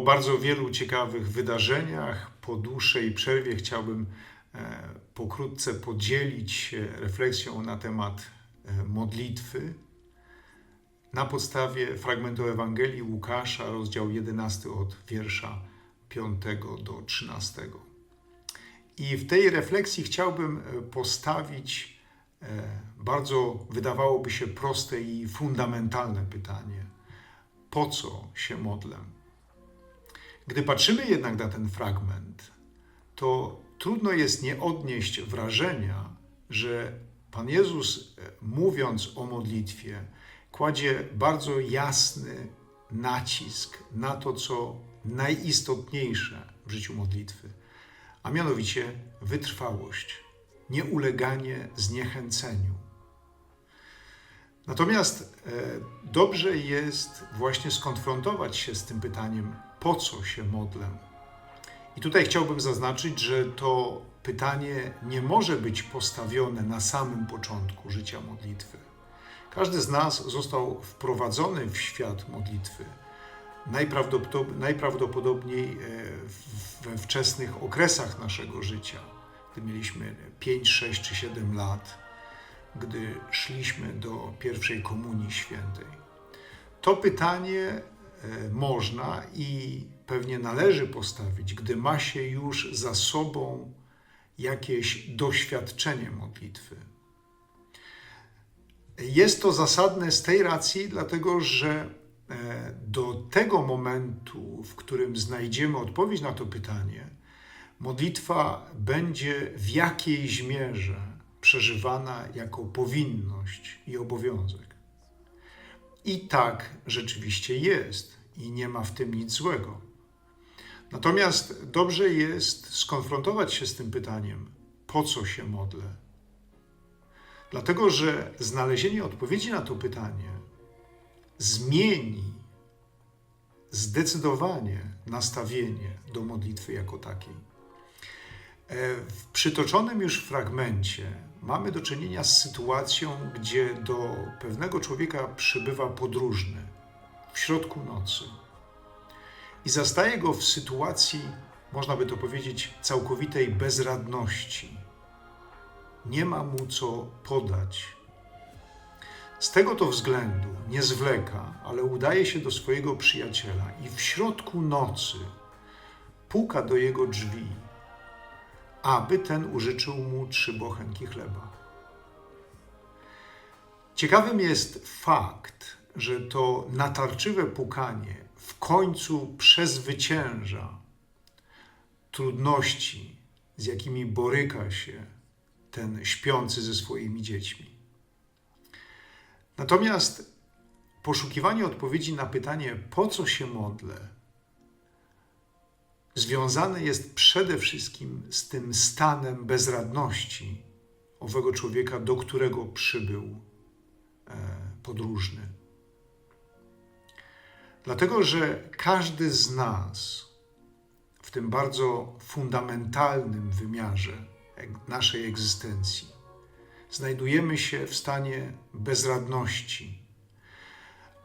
Po bardzo wielu ciekawych wydarzeniach, po dłuższej przerwie chciałbym e, pokrótce podzielić się refleksją na temat e, modlitwy na podstawie fragmentu Ewangelii Łukasza, rozdział 11 od wiersza 5 do 13. I w tej refleksji chciałbym e, postawić bardzo, wydawałoby się, proste i fundamentalne pytanie: po co się modlę? Gdy patrzymy jednak na ten fragment, to trudno jest nie odnieść wrażenia, że Pan Jezus, e, mówiąc o modlitwie, kładzie bardzo jasny nacisk na to, co najistotniejsze w życiu modlitwy, a mianowicie wytrwałość, nieuleganie zniechęceniu. Natomiast e, dobrze jest właśnie skonfrontować się z tym pytaniem, po co się modlę? I tutaj chciałbym zaznaczyć, że to pytanie nie może być postawione na samym początku życia modlitwy. Każdy z nas został wprowadzony w świat modlitwy. Najprawdopodobniej e, we wczesnych okresach naszego życia, gdy mieliśmy 5, 6 czy 7 lat, gdy szliśmy do pierwszej komunii świętej. To pytanie można i pewnie należy postawić, gdy ma się już za sobą jakieś doświadczenie modlitwy. Jest to zasadne z tej racji, dlatego że e, do tego momentu, w którym znajdziemy odpowiedź na to pytanie, modlitwa będzie w jakiejś mierze przeżywana jako powinność i obowiązek. I tak rzeczywiście jest, i nie ma w tym nic złego. Natomiast dobrze jest skonfrontować się z tym pytaniem: po co się modlę? Dlatego, że znalezienie odpowiedzi na to pytanie zmieni zdecydowanie nastawienie do modlitwy jako takiej. E, w przytoczonym już fragmencie mamy do czynienia z sytuacją, gdzie do pewnego człowieka przybywa podróżny w środku nocy i zastaje go w sytuacji, można by to powiedzieć, całkowitej bezradności. Nie ma mu co podać. Z tego to względu nie zwleka, ale udaje się do swojego przyjaciela i w środku nocy puka do jego drzwi aby ten użyczył mu trzy bochenki chleba. Ciekawym jest fakt, że to natarczywe pukanie w końcu przezwycięża trudności, z jakimi boryka się ten śpiący ze swoimi dziećmi. Natomiast poszukiwanie odpowiedzi na pytanie, po co się modlę, związane jest przede wszystkim z tym stanem bezradności owego człowieka, do którego przybył e, podróżny. Dlatego, że każdy z nas w tym bardzo fundamentalnym wymiarze naszej egzystencji znajdujemy się w stanie bezradności,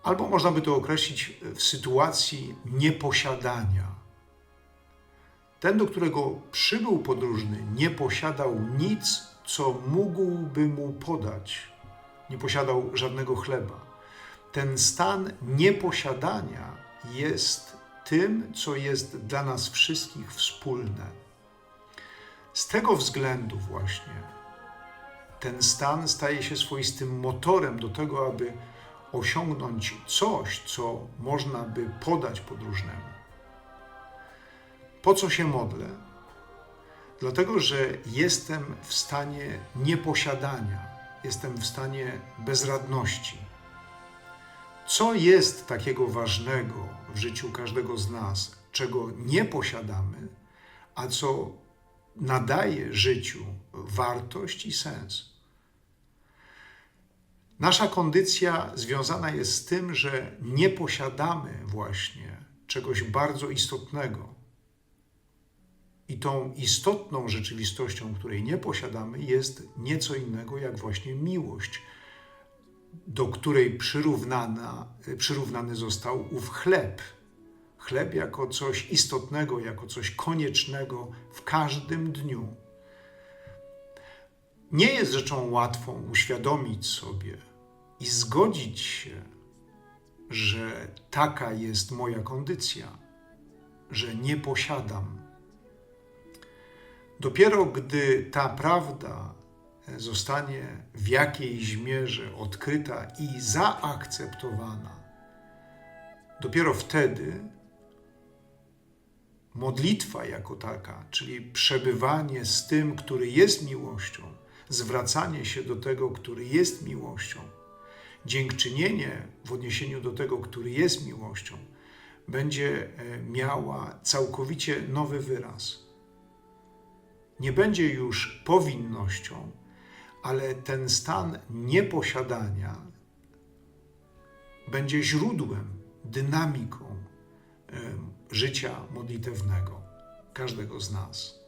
albo można by to określić w sytuacji nieposiadania ten, do którego przybył podróżny, nie posiadał nic, co mógłby mu podać. Nie posiadał żadnego chleba. Ten stan nieposiadania jest tym, co jest dla nas wszystkich wspólne. Z tego względu właśnie ten stan staje się swoistym motorem do tego, aby osiągnąć coś, co można by podać podróżnemu. Po co się modlę? Dlatego, że jestem w stanie nieposiadania, jestem w stanie bezradności. Co jest takiego ważnego w życiu każdego z nas, czego nie posiadamy, a co nadaje życiu wartość i sens? Nasza kondycja związana jest z tym, że nie posiadamy właśnie czegoś bardzo istotnego i tą istotną rzeczywistością, której nie posiadamy, jest nieco innego jak właśnie miłość, do której przyrównana, przyrównany został ów chleb. Chleb jako coś istotnego, jako coś koniecznego w każdym dniu. Nie jest rzeczą łatwą uświadomić sobie i zgodzić się, że taka jest moja kondycja, że nie posiadam. Dopiero gdy ta prawda zostanie w jakiejś mierze odkryta i zaakceptowana, dopiero wtedy modlitwa jako taka, czyli przebywanie z tym, który jest miłością, zwracanie się do tego, który jest miłością, dziękczynienie w odniesieniu do tego, który jest miłością, będzie e, miała całkowicie nowy wyraz. Nie będzie już powinnością, ale ten stan nieposiadania będzie źródłem, dynamiką życia modlitewnego każdego z nas.